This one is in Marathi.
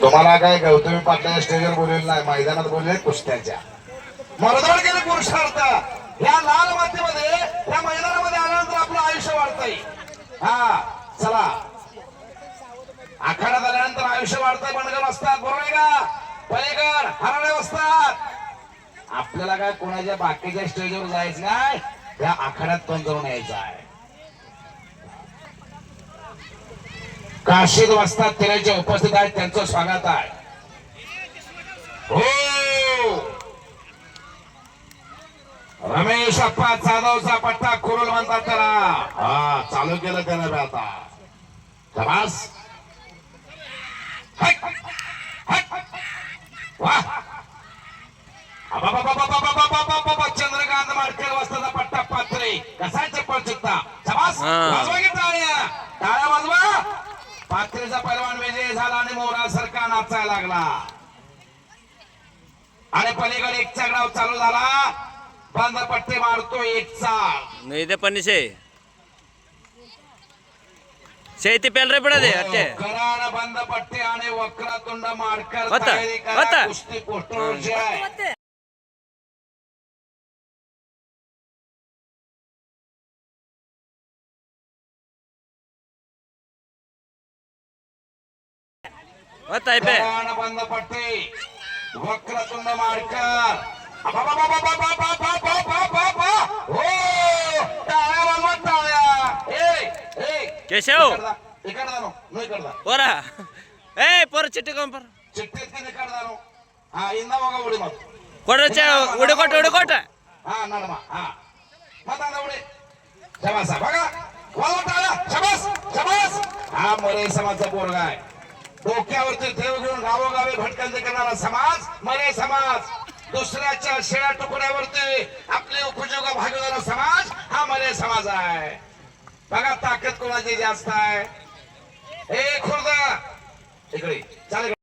तुम्हाला काय गौतमी पाटला स्टेजवर बोललेलं नाही मैदानात बोलले कुस्त्याच्या. मरदळ गेले पुरुषार्थ. ह्या लाल मातीमध्ये या मैदानामध्ये आल्यानंतर आपलं आयुष्य वाढत हा चला. आखाड्यात आल्यानंतर आयुष्य वाढतंय बंडगर असतात बरोबर आहे का? पलेकर हरडे असतात आपल्याला काय कोणाच्या बाकीच्या स्टेजवर जायचं नाही? या आखाड्यात पण जाऊन यायचं आहे. काशीद वाजता तिने जे उपस्थित आहेत त्यांचं स्वागत आहे. हो! रमेश अप्पा जाधवचा पट्टा कुरुल म्हणतात त्याला. हा चालू केलं त्याला मी आता. खलास चंद्रकांत मार्केट वाजताचा पट्टा पात्रे कसा चप्पल चुकता पात्रेचा पैलवान विजय झाला आणि मोरा सारखा नाचायला लागला. आणि पलीकडे एक डाव चालू झाला. बंद पट्टे मारतो एकचा नहीं दे पन्नी से शेती पेल रे पडा दे अट्टे कराड बंद पट्टे आणि वक्रतुंड माडकर होता, तयारी करा. होता. कुस्ती पोस्टरवरची आहे. होता. ಗೊತ್ತಾಯ್ತೆ ಬಂದ ಪಟ್ಟಿ ವಕ್ರ ತುಂಡ ಮಾಡ್ಕರ್ ಕೇಶವ್ ಪೋರ ಏ ಪೋರ ಚಿಟ್ಟಿ ಕೊಂಪರ್ ಕೊಡ್ರ ಉಡುಕೊಟ್ಟ ಉಡುಕೊಟ್ಟ हा मोरे समाजचा पोरगा आहे डोक्यावरती ठेव घेऊन गावोगावी भटकंती करणारा समाज मरे समाज दुसऱ्याच्या शेळ्या तुकड्यावरती आपले उपजोग भागवणारा समाज हा मरे समाज आहे. बघा ताकद कोणाची जास्त आहे? ए खुर्द! इकडे चालेल